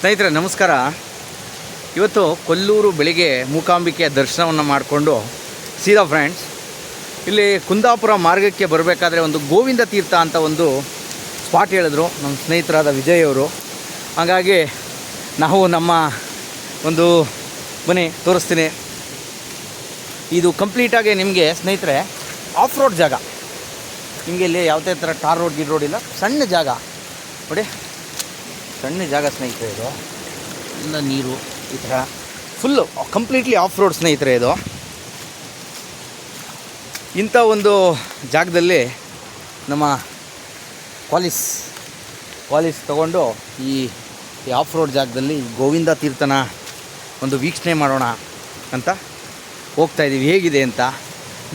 ಸ್ನೇಹಿತರೆ, ನಮಸ್ಕಾರ. ಇವತ್ತು ಕೊಲ್ಲೂರು ಬೆಳಿಗ್ಗೆ ಮೂಕಾಂಬಿಕೆಯ ದರ್ಶನವನ್ನು ಮಾಡಿಕೊಂಡು ಸೀದಾ ಫ್ರೆಂಡ್ಸ್, ಇಲ್ಲಿ ಕುಂದಾಪುರ ಮಾರ್ಗಕ್ಕೆ ಬರಬೇಕಾದ್ರೆ ಒಂದು ಗೋವಿಂದ ತೀರ್ಥ ಅಂತ ಒಂದು ಸ್ಪಾಟ್ ಹೇಳಿದ್ರು ನಮ್ಮ ಸ್ನೇಹಿತರಾದ ವಿಜಯ್ ಅವರು. ಹಾಗಾಗಿ ನಾವು ನಮ್ಮ ಒಂದು ಮನೆ ತೋರಿಸ್ತೀನಿ. ಇದು ಕಂಪ್ಲೀಟಾಗಿ ನಿಮಗೆ ಸ್ನೇಹಿತರೆ ಆಫ್ ರೋಡ್ ಜಾಗ. ನಿಮಗೆ ಇಲ್ಲಿ ಯಾವುದೇ ಥರ ಟಾರ್ ರೋಡ್ ಗಿಡ್ ರೋಡ್ ಇಲ್ಲ, ಸಣ್ಣ ಜಾಗ. ನೋಡಿ. ಸಣ್ಣ ಜಾಗ ಸ್ನೇಹಿತರೆ ಇದು. ಎಲ್ಲ ನೀರು. ಈ ಥರ ಫುಲ್ಲು ಕಂಪ್ಲೀಟ್ಲಿ ಆಫ್ ರೋಡ್ ಸ್ನೇಹಿತರೆ ಇದು. ಇಂಥ ಒಂದು ಜಾಗದಲ್ಲಿ ನಮ್ಮ ಕ್ವಾಲಿಸ್ ಕ್ವಾಲಿಸ್ ತಗೊಂಡು ಈ ಆಫ್ ರೋಡ್ ಜಾಗದಲ್ಲಿ ಗೋವಿಂದ ತೀರ್ಥನ ಒಂದು ವೀಕ್ಷಣೆ ಮಾಡೋಣ ಅಂತ ಹೋಗ್ತಾ ಇದ್ದೀವಿ ಹೇಗಿದೆ ಅಂತ?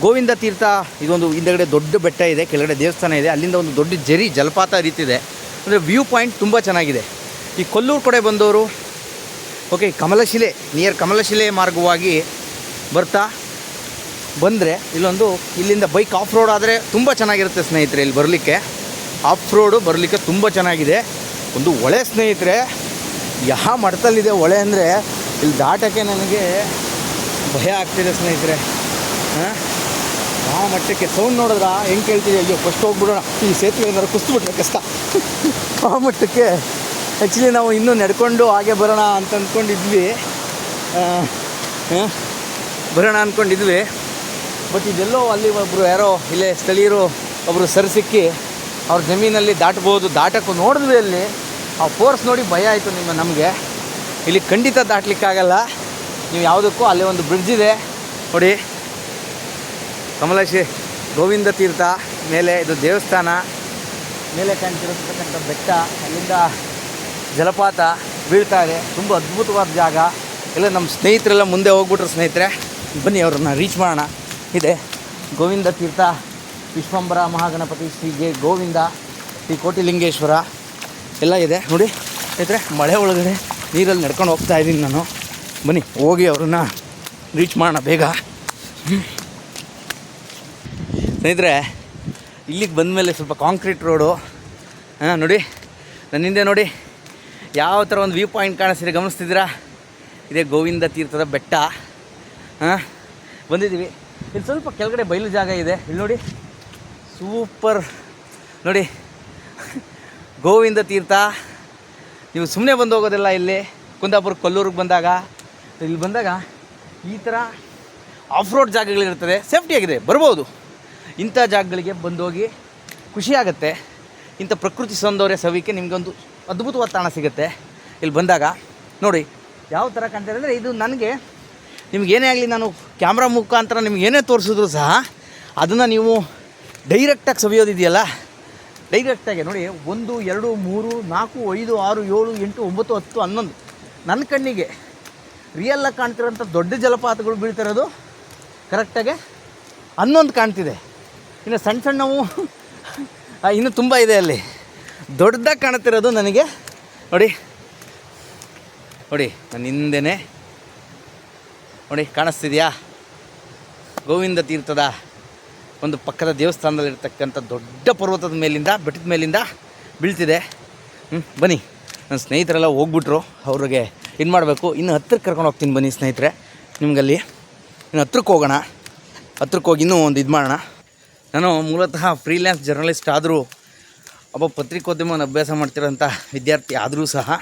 ಗೋವಿಂದ ತೀರ್ಥ ಇದೊಂದು ಹಿಂದೆಗಡೆ ದೊಡ್ಡ ಬೆಟ್ಟ ಇದೆ ಕೆಳಗಡೆ ದೇವಸ್ಥಾನ ಇದೆ. ಅಲ್ಲಿಂದ ಒಂದು ದೊಡ್ಡ ಜರಿ ಜಲಪಾತ ರೀತಿದೆ. ಅಂದರೆ ವ್ಯೂ ಪಾಯಿಂಟ್ ತುಂಬ ಚೆನ್ನಾಗಿದೆ. ಈ ಕೊಲ್ಲೂರು ಕಡೆ ಬಂದವರು ಓಕೆ ಕಮಲಶಿಲೆ ನಿಯರ್ ಕಮಲಶಿಲೆ ಮಾರ್ಗವಾಗಿ ಬರ್ತಾ ಬಂದರೆ ಇಲ್ಲೊಂದು, ಇಲ್ಲಿಂದ ಬೈಕ್ ಆಫ್ ರೋಡ್ ಆದರೆ ತುಂಬ ಚೆನ್ನಾಗಿರುತ್ತೆ ಸ್ನೇಹಿತರೆ ಇಲ್ಲಿ ಬರಲಿಕ್ಕೆ. ಆಫ್ ರೋಡು ಬರಲಿಕ್ಕೆ ತುಂಬ ಚೆನ್ನಾಗಿದೆ. ಒಂದು ಹೊಳೆ ಸ್ನೇಹಿತರೆ ಯಾವ ಮಠದಲ್ಲಿದೆ ಹೊಳೆ ಅಂದರೆ ಇಲ್ಲಿ ದಾಟೋಕ್ಕೆ ನನಗೆ ಭಯ ಆಗ್ತಿದೆ ಸ್ನೇಹಿತರೆ. ಹಾಂ? ಆ ಮಟ್ಟಕ್ಕೆ ಸೌಂಡ್ ನೋಡಿದ್ರ? ಹೆಂಗೆ ಕೇಳ್ತೀವಿ ಅಯ್ಯೋ ಫಸ್ಟ್ ಹೋಗ್ಬಿಡೋಣ. ಈ ಸೇತುವೆ ಏನಾದ್ರು ಕುಸ್ದುಬಿಟ್ರೆ ಕಷ್ಟ. ಆ ಮಟ್ಟಕ್ಕೆ ಆ್ಯಕ್ಚುಲಿ ನಾವು ಇನ್ನೂ ನಡ್ಕೊಂಡು ಹಾಗೆ ಬರೋಣ ಅಂತ ಅಂದ್ಕೊಂಡಿದ್ವಿ ಬರೋಣ ಅಂದ್ಕೊಂಡಿದ್ವಿ ಬಟ್ ಇದೆಲ್ಲೋ ಅಲ್ಲಿ ಒಬ್ಬರು ಯಾರೋ, ಇಲ್ಲೇ ಸ್ಥಳೀಯರು ಒಬ್ಬರು ಸರ್ ಸಿಕ್ಕಿ ಅವ್ರ ಜಮೀನಲ್ಲಿ ದಾಟ್ಬೋದು. ದಾಟಕ್ಕೂ ನೋಡಿದ್ವಿ ಅಲ್ಲಿ. ಆ ಫೋರ್ಸ್ ನೋಡಿ ಭಯ ಆಯಿತು ನಿಮ್ಮ ನಮಗೆ. ಇಲ್ಲಿ ಖಂಡಿತ ದಾಟ್ಲಿಕ್ಕಾಗಲ್ಲ. ನೀವು ಯಾವುದಕ್ಕೂ ಅಲ್ಲಿ ಒಂದು ಬ್ರಿಡ್ಜ್ ಇದೆ. ನೋಡಿ. ಕಮಲಾಶಿ ಗೋವಿಂದ ತೀರ್ಥ, ಮೇಲೆ ಇದು ದೇವಸ್ಥಾನ, ಮೇಲೆ ಕಾಣ್ತಿರತಕ್ಕಂಥ ಬೆಟ್ಟ, ಅಲ್ಲಿಂದ ಜಲಪಾತ ಬೀಳ್ತಾ ಇದೆ. ತುಂಬ ಅದ್ಭುತವಾದ ಜಾಗ. ಇಲ್ಲ ನಮ್ಮ ಸ್ನೇಹಿತರೆಲ್ಲ ಮುಂದೆ ಹೋಗ್ಬಿಟ್ರು ಸ್ನೇಹಿತರೆ. ಬನ್ನಿ ಅವ್ರನ್ನ ರೀಚ್ ಮಾಡೋಣ. ಇದೆ. ಗೋವಿಂದ ತೀರ್ಥ ವಿಶ್ವಂಬರ ಮಹಾಗಣಪತಿ ಶ್ರೀ ಜೆ ಗೋವಿಂದ, ಶ್ರೀ ಕೋಟಿಲಿಂಗೇಶ್ವರ ಎಲ್ಲ ಇದೆ. ನೋಡಿ ಸ್ನೇಹಿತರೆ, ಮಳೆ ಒಳಗಡೆ ನೀರಲ್ಲಿ ನಡ್ಕೊಂಡು ಹೋಗ್ತಾ ಇದ್ದೀನಿ ನಾನು. ಬನ್ನಿ, ಹೋಗಿ ಅವ್ರನ್ನ ರೀಚ್ ಮಾಡೋಣ ಬೇಗ. ಸ್ನೇಹಿತರೆ, ಇಲ್ಲಿಗೆ ಬಂದಮೇಲೆ ಸ್ವಲ್ಪ ಕಾಂಕ್ರೀಟ್ ರೋಡು ಹಾಂ, ನೋಡಿ ನನ್ನ ಹಿಂದೆ ನೋಡಿ. ಯಾವ ಥರ ಒಂದು ವ್ಯೂ ಪಾಯಿಂಟ್ ಕಾಣಿಸ್ತಿದೆ ಗಮನಿಸ್ತಿದ್ದೀರಾ? ಇದೇ ಗೋವಿಂದ ತೀರ್ಥದ ಬೆಟ್ಟ. ಹಾಂ? ಬಂದಿದ್ದೀವಿ. ಇಲ್ಲಿ ಸ್ವಲ್ಪ ಕೆಳಗಡೆ ಬಯಲು ಜಾಗ ಇದೆ. ಇಲ್ಲಿ ನೋಡಿ. ಸೂಪರ್ ನೋಡಿ. ಗೋವಿಂದ ತೀರ್ಥ. ನೀವು ಸುಮ್ಮನೆ ಬಂದು ಹೋಗೋದಿಲ್ಲ ಇಲ್ಲಿ. ಕುಂದಾಪುರ ಕೊಲ್ಲೂರಿಗೆ ಬಂದಾಗ. ಇಲ್ಲಿ ಬಂದಾಗ ಈ ಥರ ಆಫ್ ರೋಡ್ ಜಾಗಗಳಿರ್ತದೆ ಸೇಫ್ಟಿಯಾಗಿದೆ ಬರ್ಬೋದು. ಇಂಥ ಜಾಗಗಳಿಗೆ ಬಂದೋಗಿ ಖುಷಿಯಾಗತ್ತೆ ಇಂಥ ಪ್ರಕೃತಿ ಸೌಂದರ್ಯ ಸವಿಕೆ ನಿಮಗೊಂದು ಅದ್ಭುತವಾದ ತಾಣ ಸಿಗುತ್ತೆ. ಇಲ್ಲಿ ಬಂದಾಗ, ನೋಡಿ, ಯಾವ ಥರ ಕಾಣ್ತಾರೆ ಅಂದರೆ ಇದು ನನಗೆ ನಿಮಗೇನೇ ಆಗಲಿ ನಾನು ಕ್ಯಾಮ್ರಾ ಮುಖಾಂತರ ನಿಮ್ಗೆ ಏನೇ ತೋರಿಸಿದ್ರು ಸಹ, ಅದನ್ನು ನೀವು ಡೈರೆಕ್ಟಾಗಿ ಸವಿಯೋದಿದೆಯಲ್ಲ? ಡೈರೆಕ್ಟಾಗಿ ನೋಡಿ, ಒಂದು, ಎರಡು, ಮೂರು, ನಾಲ್ಕು, ಐದು, ಆರು, ಏಳು, ಎಂಟು, ಒಂಬತ್ತು, ಹತ್ತು, ಹನ್ನೊಂದು. ನನ್ನ ಕಣ್ಣಿಗೆ ರಿಯಲ್ಲಾಗಿ ಕಾಣ್ತಿರೋಂಥ ದೊಡ್ಡ ಜಲಪಾತಗಳು ಬೀಳ್ತಿರೋದು ಕರೆಕ್ಟಾಗಿ ಹನ್ನೊಂದು ಕಾಣ್ತಿದೆ. ಇನ್ನು ಸಣ್ಣ ಸಣ್ಣವು ಇನ್ನೂ ತುಂಬ ಇದೆ ಅಲ್ಲಿ. ದೊಡ್ಡದಾಗಿ ಕಾಣುತ್ತಿರೋದು ನನಗೆ. ನೋಡಿ. ನೋಡಿ, ನನ್ನ ಹಿಂದೆನೇ. ನೋಡಿ, ಕಾಣಿಸ್ತಿದೆಯಾ? ಗೋವಿಂದ ತೀರ್ಥದ ಒಂದು ಪಕ್ಕದ ದೇವಸ್ಥಾನದಲ್ಲಿರ್ತಕ್ಕಂಥ ದೊಡ್ಡ ಪರ್ವತದ ಮೇಲಿಂದ, ಬೆಟ್ಟದ ಮೇಲಿಂದ ಬೀಳ್ತಿದೆ. ಹ್ಞೂ ಬನ್ನಿ. ನನ್ನ ಸ್ನೇಹಿತರೆಲ್ಲ ಹೋಗ್ಬಿಟ್ರು. ಅವ್ರಿಗೆ ಇದು ಮಾಡಬೇಕು. ಇನ್ನು ಹತ್ತಿರಕ್ಕೆ ಕರ್ಕೊಂಡು ಹೋಗ್ತೀನಿ ಬನ್ನಿ ಸ್ನೇಹಿತರೆ. ನಿಮಗಲ್ಲಿ. ಇನ್ನು ಹತ್ರಕ್ಕೆ ಹೋಗೋಣ. ಹತ್ರಕ್ಕೆ ಹೋಗಿ ಇನ್ನೂ ಒಂದು ಇದು ಮಾಡೋಣ. ನಾನು ಮೂಲತಃ ಫ್ರೀಲ್ಯಾನ್ಸ್ ಜರ್ನಲಿಸ್ಟ್ ಆದರೂ ಒಬ್ಬ ಪತ್ರಿಕೋದ್ಯಮವನ್ನು ಅಭ್ಯಾಸ ಮಾಡ್ತಿರೋಂಥ ವಿದ್ಯಾರ್ಥಿ ಆದರೂ ಸಹ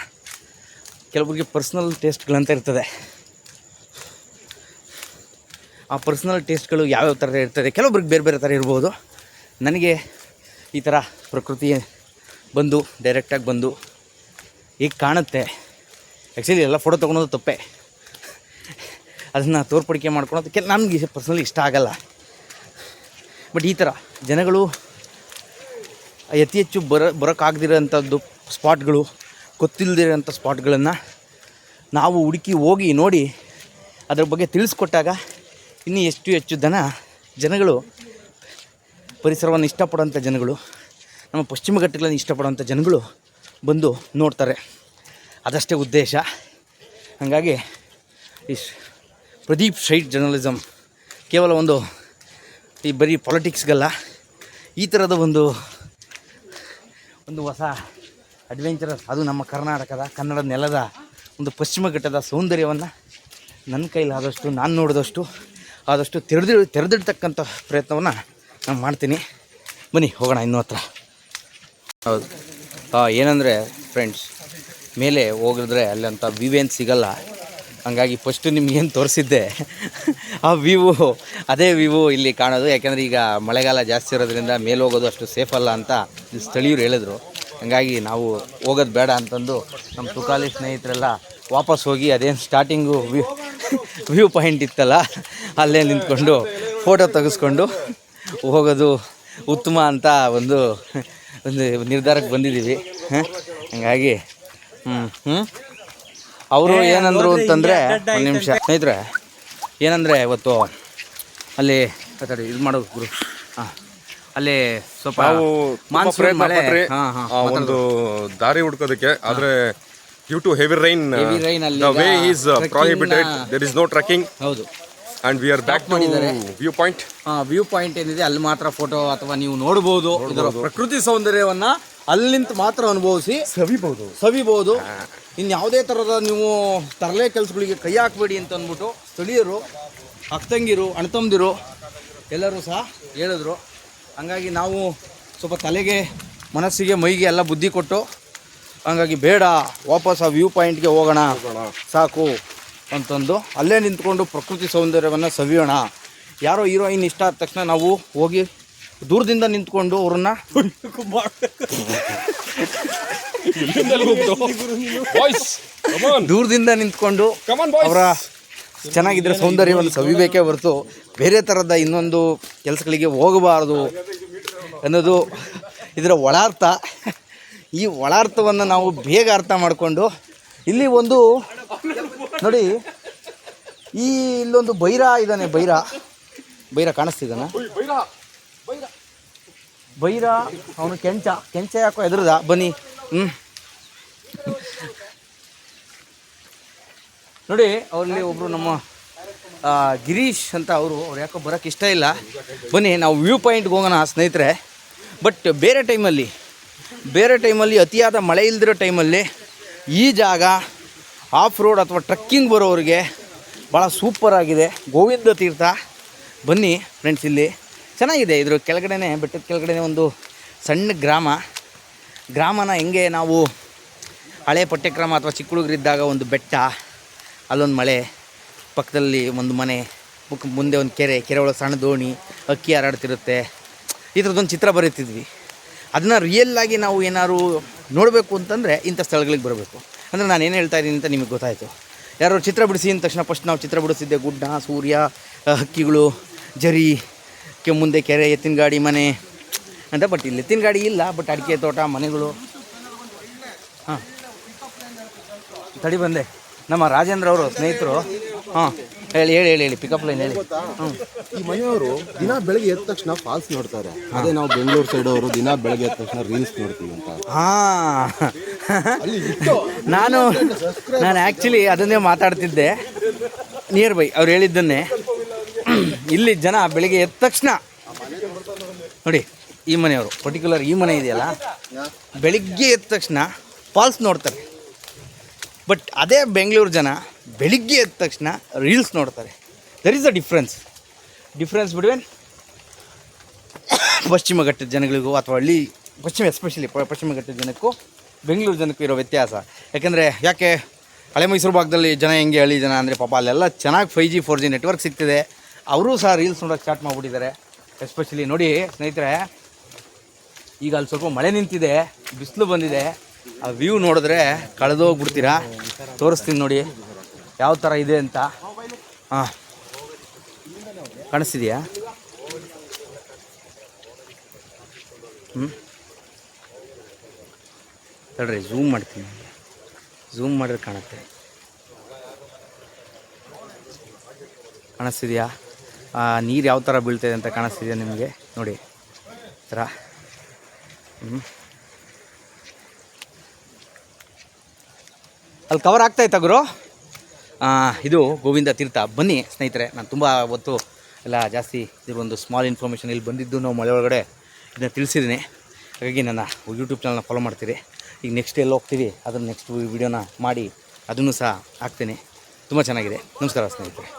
ಕೆಲವರಿಗೆ ಪರ್ಸ್ನಲ್ ಟೇಸ್ಟ್ಗಳಂತ ಇರ್ತದೆ. ಆ ಪರ್ಸ್ನಲ್ ಟೇಸ್ಟ್ಗಳು ಯಾವ್ಯಾವ ಥರ ಇರ್ತದೆ, ಕೆಲವೊಬ್ರಿಗೆ ಬೇರೆ ಬೇರೆ ಥರ ಇರ್ಬೋದು. ನನಗೆ ಈ ಥರ ಪ್ರಕೃತಿ ಬಂದು ಡೈರೆಕ್ಟಾಗಿ ಬಂದು ಈಗ ಕಾಣುತ್ತೆ? ಆ್ಯಕ್ಚುಲಿ ಎಲ್ಲ ಫೋಟೋ ತೊಗೊಳೋದು ತಪ್ಪೆ. ಅದನ್ನು ತೋರ್ಪಡಿಕೆ ಮಾಡ್ಕೊಳೋದು ಕೆಲ ನನಗೆ ಪರ್ಸ್ನಲಿ ಇಷ್ಟ ಆಗಲ್ಲ. ಬಟ್ ಈ ಥರ ಜನಗಳು ಅತಿ ಹೆಚ್ಚು ಬರ ಬರೋಕ್ಕಾಗದಿರೋಂಥದ್ದು ಸ್ಪಾಟ್ಗಳು ಗೊತ್ತಿಲ್ಲದಿರೋಂಥ ಸ್ಪಾಟ್ಗಳನ್ನು ನಾವು ಹುಡುಕಿ ಹೋಗಿ ನೋಡಿ ಅದರ ಬಗ್ಗೆ ತಿಳಿಸ್ಕೊಟ್ಟಾಗ ಇನ್ನೂ ಎಷ್ಟು ಹೆಚ್ಚು ಜನ ಜನಗಳು ಪರಿಸರವನ್ನು ಇಷ್ಟಪಡೋಂಥ ಜನಗಳು, ನಮ್ಮ ಪಶ್ಚಿಮ ಘಟ್ಟಗಳನ್ನು ಇಷ್ಟಪಡೋಂಥ ಜನಗಳು ಬಂದು ನೋಡ್ತಾರೆ. ಅದಷ್ಟೇ ಉದ್ದೇಶ. ಹಾಗಾಗಿ ಈ ಪ್ರದೀಪ್ ಶೈಟ್ ಜರ್ನಲಿಸಮ್ ಕೇವಲ ಒಂದು ಈ ಬರೀ ಪಾಲಿಟಿಕ್ಸ್ಗಲ್ಲ ಈ ಥರದ ಒಂದು ಒಂದು ಹೊಸ ಅಡ್ವೆಂಚರಸ್ ಅದು ನಮ್ಮ ಕರ್ನಾಟಕದ, ಕನ್ನಡ ನೆಲದ ಒಂದು ಪಶ್ಚಿಮ ಘಟ್ಟದ ಸೌಂದರ್ಯವನ್ನು ನನ್ನ ಕೈಲಾದಷ್ಟು ನಾನು ನೋಡಿದಷ್ಟು, ಆದಷ್ಟು ತೆರೆದಿ, ತೆರೆದಿಡ್ತಕ್ಕಂಥ ಪ್ರಯತ್ನವನ್ನು ನಾನು ಮಾಡ್ತೀನಿ. ಬನ್ನಿ, ಹೋಗೋಣ ಇನ್ನೂ ಹತ್ರ. ಹೌದು. ಏನಂದರೆ ಫ್ರೆಂಡ್ಸ್ ಮೇಲೆ ಹೋಗಿದ್ರೆ ಅಲ್ಲಂಥ ವಿವೇನ್ ಸಿಗಲ್ಲ. ಹಂಗಾಗಿ ಫಸ್ಟು ನಿಮ್ಗೇನು ತೋರಿಸಿದ್ದೆ? ಆ ವ್ಯೂ ಅದೇ ವ್ಯೂ ಇಲ್ಲಿ ಕಾಣೋದು. ಯಾಕೆಂದರೆ ಈಗ ಮಳೆಗಾಲ ಜಾಸ್ತಿ ಇರೋದ್ರಿಂದ ಮೇಲೆ ಹೋಗೋದು ಅಷ್ಟು ಸೇಫ್ ಅಲ್ಲ ಅಂತ ಸ್ಥಳೀಯರು ಹೇಳಿದ್ರು. ಹಂಗಾಗಿ ನಾವು ಹೋಗೋದು ಬೇಡ ಅಂತಂದು ನಮ್ಮ ತುಕಾಲಿ ಸ್ನೇಹಿತರೆಲ್ಲ ವಾಪಸ್ ಹೋಗಿ ಅದೇನು ಸ್ಟಾರ್ಟಿಂಗು ವ್ಯೂ ವ್ಯೂ ಪಾಯಿಂಟ್ ಇತ್ತಲ್ಲ, ಅಲ್ಲೇ ನಿಂತ್ಕೊಂಡು ಫೋಟೋ ತೆಗೆಸ್ಕೊಂಡು ಹೋಗೋದು ಉತ್ತಮ ಅಂತ ಒಂದು ಒಂದು ನಿರ್ಧಾರಕ್ಕೆ ಬಂದಿದ್ದೀವಿ. ಹಾಂ? ಹಂಗಾಗಿ ಹ್ಞೂ ಹ್ಞೂ ಅವರು ಏನಂದ್ರು ಅಂತಂದ್ರೆ ಒಂದು ನಿಮಿಷ. ಸ್ನೇಹಿತರೆ ಏನಂದ್ರೆ ಇವತ್ತು ಅಲ್ಲಿ ಸರಿ ಇದು ಮಾಡೋದು ಗುರು. ಹಾಂ ಅಲ್ಲಿ ಸ್ವಲ್ಪ ನಾವು ಮಾನ್ಸೂನ್ ಮಳೆ. ಹಾಂ ಹಾಂ ಒಂದು ದಾರಿ ಹುಡ್ಕೋದಕ್ಕೆ. ಆದ್ರೆ due to heavy rain rain ಅಲ್ಲಿ way is prohibited there is no trekking ಹೌದು. ಅಂಡ್ ವಿ ಆರ್ ಬ್ಯಾಕ್ ಮಾಡಿದ್ದಾರೆ. ವ್ಯೂ ಪಾಯಿಂಟ್ ವ್ಯೂ ಪಾಯಿಂಟ್ ಏನಿದೆ ಅಲ್ಲಿ ಮಾತ್ರ ಫೋಟೋ ಅಥವಾ ನೀವು ನೋಡಬಹುದು ಇದರ ಪ್ರಕೃತಿ ಸೌಂದರ್ಯವನ್ನ ಅಲ್ಲಿಂತ ಮಾತ್ರ ಅನುಭವಿಸಿ ಸವಿಬಹುದು ಸವಿಬಹುದು ಇನ್ಯಾವುದೇ ಥರದ ನೀವು ತರಲೆ ಕೆಲಸಗಳಿಗೆ ಕೈ ಹಾಕಬೇಡಿ ಅಂತ ಅಂದ್ಬಿಟ್ಟು ಸ್ಥಳೀಯರು ಅಕ್ತಂಗಿರು ಅಣತಂದಿರು ಎಲ್ಲರೂ ಸಹ ಹೇಳಿದ್ರು. ಹಂಗಾಗಿ ನಾವು ಸ್ವಲ್ಪ ತಲೆಗೆ ಮನಸ್ಸಿಗೆ ಮೈಗೆ ಎಲ್ಲ ಬುದ್ಧಿ ಕೊಟ್ಟು ಹಂಗಾಗಿ ಬೇಡ ವಾಪಸ್ ಆ ವ್ಯೂ ಪಾಯಿಂಟ್ಗೆ ಹೋಗೋಣ. ಸಾಕು ಅಂತಂದು ಅಲ್ಲೇ ನಿಂತ್ಕೊಂಡು ಪ್ರಕೃತಿ ಸೌಂದರ್ಯವನ್ನು ಸವಿಯೋಣ. ಯಾರೋ ಹೀರೋಯಿನ್ ಇಷ್ಟ ಆದ ತಕ್ಷಣ ನಾವು ಹೋಗಿ ದೂರದಿಂದ ನಿಂತ್ಕೊಂಡು ಅವ್ರನ್ನ ದೂರದಿಂದ ನಿಂತ್ಕೊಂಡು ಅವರ ಚೆನ್ನಾಗಿದ್ರೆ ಸೌಂದರ್ಯವನ್ನು ಸವಿಬೇಕೇ ಹೊರತು ಬೇರೆ ಥರದ ಇನ್ನೊಂದು ಕೆಲಸಗಳಿಗೆ ಹೋಗಬಾರ್ದು ಅನ್ನೋದು ಇದರ ಒಳಾರ್ಥ. ಈ ಒಳಾರ್ಥವನ್ನು ನಾವು ಬೇಗ ಅರ್ಥ ಮಾಡಿಕೊಂಡು ಇಲ್ಲಿ ಒಂದು ನೋಡಿ ಈ ಇಲ್ಲೊಂದು ಬೈರ ಇದ್ದಾನೆ ಬೈರ. ಬೈರ ಕಾಣಿಸ್ತಿದ್ದಾನ? ಬೈರ, ಅವನು ಕೆಂಚ. ಕೆಂಚ ಯಾಕೋ ಎದುರದ? ಬನ್ನಿ. ಹ್ಞೂ ನೋಡಿ, ಅವರಲ್ಲಿ ಒಬ್ಬರು ನಮ್ಮ ಗಿರೀಶ್ ಅಂತ ಅವರು, ಅವ್ರು ಯಾಕೋ ಬರೋಕ್ಕೆ ಇಷ್ಟ ಇಲ್ಲ. ಬನ್ನಿ, ನಾವು ವ್ಯೂ ಪಾಯಿಂಟ್ಗೆ ಹೋಗೋಣ ಸ್ನೇಹಿತರೆ. ಬಟ್ ಬೇರೆ ಟೈಮಲ್ಲಿ ಬೇರೆ ಟೈಮಲ್ಲಿ, ಅತಿಯಾದ ಮಳೆ ಇಲ್ದಿರೋ ಟೈಮಲ್ಲಿ ಈ ಜಾಗ, ಆಫ್ ರೋಡ್ ಅಥವಾ ಟ್ರಕ್ಕಿಂಗ್ ಬರೋವ್ರಿಗೆ ಭಾಳ ಸೂಪರ್ ಆಗಿದೆ. ಗೋವಿಂದ ತೀರ್ಥ. ಬನ್ನಿ ಫ್ರೆಂಡ್ಸ್ ಇಲ್ಲಿ. ಚೆನ್ನಾಗಿದೆ. ಇದ್ರ ಕೆಳಗಡೆನೆ, ಬೆಟ್ಟದ ಕೆಳಗಡೆ ಒಂದು ಸಣ್ಣ ಗ್ರಾಮ. ಗ್ರಾಮನ ಹೆಂಗೆ ನಾವು ಹಳೆ ಪಠ್ಯಕ್ರಮ ಅಥವಾ ಚಿಕ್ಕ ಹುಡುಗರಿದ್ದಾಗ ಒಂದು ಬೆಟ್ಟ, ಅಲ್ಲೊಂದು ಮಳೆ, ಪಕ್ಕದಲ್ಲಿ ಒಂದು ಮನೆ ಮುಂದೆ ಒಂದು ಕೆರೆ ಕೆರೆ ಒಳಗೆ ಸಣ್ಣ ದೋಣಿ, ಅಕ್ಕಿ ಹಾರಾಡ್ತಿರುತ್ತೆ. ಈ ಥರದ್ದೊಂದು ಚಿತ್ರ ಬರೀತಿದ್ವಿ. ಅದನ್ನ ರಿಯಲ್ ಆಗಿ ನಾವು ಏನಾದ್ರು ನೋಡಬೇಕು ಅಂತಂದರೆ ಇಂಥ ಸ್ಥಳಗಳಿಗೆ ಬರಬೇಕು. ಅಂದರೆ ನಾನು ಏನು ಹೇಳ್ತಾ ಇದ್ದೀನಿ ಅಂತ ನಿಮಗೆ ಗೊತ್ತಾಯಿತು. ಯಾರೋ ಚಿತ್ರ ಬಿಡಿಸಿ ಅಂದ ತಕ್ಷಣ ಫಸ್ಟ್ ನಾವು ಚಿತ್ರ ಬಿಡಿಸಿದ್ದೆ ಗುಡ್ಡ, ಸೂರ್ಯ ಹಕ್ಕಿಗಳು, ಜರಿ ಕೆ ಮುಂದೆ ಕೆರೆ ಎತ್ತಿನ ಗಾಡಿ ಮನೆ ಅಂತ ಬಟ್ ಇಲ್ಲಿ ಎತ್ತಿನ ಗಾಡಿ ಇಲ್ಲ ಬಟ್ ಅಡಿಕೆ ತೋಟ ಮನೆಗಳು. ಹಾಂ. ತಡಿ ಬಂದೆ. ನಮ್ಮ ರಾಜೇಂದ್ರ ಅವರು ಸ್ನೇಹಿತರು. ಹಾಂ. ಹೇಳಿ ಹೇಳಿ ಹೇಳಿ ಹೇಳಿ ಪಿಕಪ್ ಲೈನ್ ಹೇಳಿ. ಹ್ಞೂ ಈ ಮನೆಯವರು ದಿನ ಬೆಳಗ್ಗೆ ಎದ್ದ ತಕ್ಷಣ ಫಾಲ್ಸ್ ನೋಡ್ತಾರೆ. ಅದೇ ನಾವು ಬೆಂಗಳೂರು ಸೈಡ್ ಅವರು ದಿನ ಬೆಳಗ್ಗೆ ಎದ್ದ ತಕ್ಷಣ ರೀಲ್ಸ್ ನೋಡ್ತೀವಿ ಅಂತ. ಹಾಂ. ನಾನು ನಾನು ಆ್ಯಕ್ಚುಲಿ ಅದನ್ನೇ ಮಾತಾಡ್ತಿದ್ದೆ. ನಿಯರ್ ಬೈ ಅವ್ರು ಹೇಳಿದ್ದನ್ನೇ. ಇಲ್ಲಿ ಜನ ಬೆಳಿಗ್ಗೆ ಎದ್ದ ತಕ್ಷಣ ನೋಡಿ, ಈ ಮನೆಯವರು ಪರ್ಟಿಕ್ಯುಲರ್ ಈ ಮನೆ ಇದೆಯಲ್ಲ? ಬೆಳಿಗ್ಗೆ ಎದ್ದ ತಕ್ಷಣ ಫಾಲ್ಸ್ ನೋಡ್ತಾರೆ. ಬಟ್ ಅದೇ ಬೆಂಗಳೂರು ಜನ ಬೆಳಿಗ್ಗೆ ಎದ್ದ ತಕ್ಷಣ ರೀಲ್ಸ್ ನೋಡ್ತಾರೆ. There is a difference difference between ಪಶ್ಚಿಮ ಘಟ್ಟದ ಜನಗಳಿಗೂ ಅಥವಾ ಹಳ್ಳಿ, ಪಶ್ಚಿಮ ಎಸ್ಪೆಷಲಿ ಪಶ್ಚಿಮ ಘಟ್ಟದ ಜನಕ್ಕೂ, ಬೆಂಗಳೂರು ಜನಕ್ಕೂ ಇರೋ ವ್ಯತ್ಯಾಸ. ಯಾಕೆಂದರೆ ಯಾಕೆ, ಹಳೆ ಮೈಸೂರು ಭಾಗದಲ್ಲಿ ಜನ ಹೆಂಗೆ ಹಳ್ಳಿ ಜನ ಅಂದರೆ ಪಾಪ ಅಲ್ಲೆಲ್ಲ ಚೆನ್ನಾಗಿ five G four G network ಸಿಗ್ತಿದೆ. ಅವರೂ ಸಹ ರೀಲ್ಸ್ ನೋಡೋಕ್ಕೆ ಸ್ಟಾರ್ಟ್ ಮಾಡಿಬಿಟ್ಟಿದ್ದಾರೆ. ಎಸ್ಪೆಷಲಿ ನೋಡಿ ಸ್ನೇಹಿತರೆ, ಈಗ ಅಲ್ಲಿ ಸ್ವಲ್ಪ ಮಳೆ ನಿಂತಿದೆ, ಬಿಸಿಲು ಬಂದಿದೆ. ಆ ವ್ಯೂ ನೋಡಿದ್ರೆ ಕಳೆದೋಗ್ಬಿಡ್ತೀರಾ? ತೋರಿಸ್ತೀನಿ ನೋಡಿ, ಯಾವ ಥರ ಇದೆ ಅಂತ. ಹಾಂ. ಕಾಣಿಸ್ತಿದೆಯಾ? ಹ್ಞೂ ತಡ್ರಿ ಝೂಮ್ ಮಾಡ್ತೀನಿ. ಝೂಮ್ ಮಾಡಿದ್ರೆ ಕಾಣುತ್ತೆ. ಕಾಣಿಸ್ತಿದೆಯಾ? ನೀರು ಯಾವ ಥರ ಬೀಳ್ತಿದೆ ಅಂತ ಕಾಣಿಸ್ತಿದೆ ನಿಮಗೆ? ನೋಡಿ. ಥರ ಅಲ್ಲಿ ಕವರ್ ಆಗ್ತಾಯಿತ್ತ ಗುರು? ಇದು ಗೋವಿಂದ ತೀರ್ಥ. ಬನ್ನಿ ಸ್ನೇಹಿತರೆ, ನಾನು ತುಂಬ ಹೊತ್ತು ಎಲ್ಲ ಜಾಸ್ತಿ ಇದ್ರ ಒಂದು ಸ್ಮಾಲ್ ಇನ್ಫಾರ್ಮೇಷನ್ ಇಲ್ಲಿ ಬಂದಿದ್ದು ನಾವು ಮಳೆ ಒಳಗಡೆ ಇದನ್ನ ತಿಳಿಸಿದ್ದೀನಿ ಹಾಗಾಗಿ ನನ್ನ ಯೂಟ್ಯೂಬ್ ಚಾನಲ್ನ ಫಾಲೋ ಮಾಡ್ತೀರಿ. ಈಗ ನೆಕ್ಸ್ಟ್ ಎಲ್ಲಿ ಹೋಗ್ತೀವಿ, ಅದನ್ನು ನೆಕ್ಸ್ಟ್ ವಿಡಿಯೋನ ಮಾಡಿ ಅದನ್ನು ಸಹ ಹಾಕ್ತೀನಿ. ತುಂಬ ಚೆನ್ನಾಗಿದೆ. ನಮಸ್ಕಾರ ಸ್ನೇಹಿತರೆ.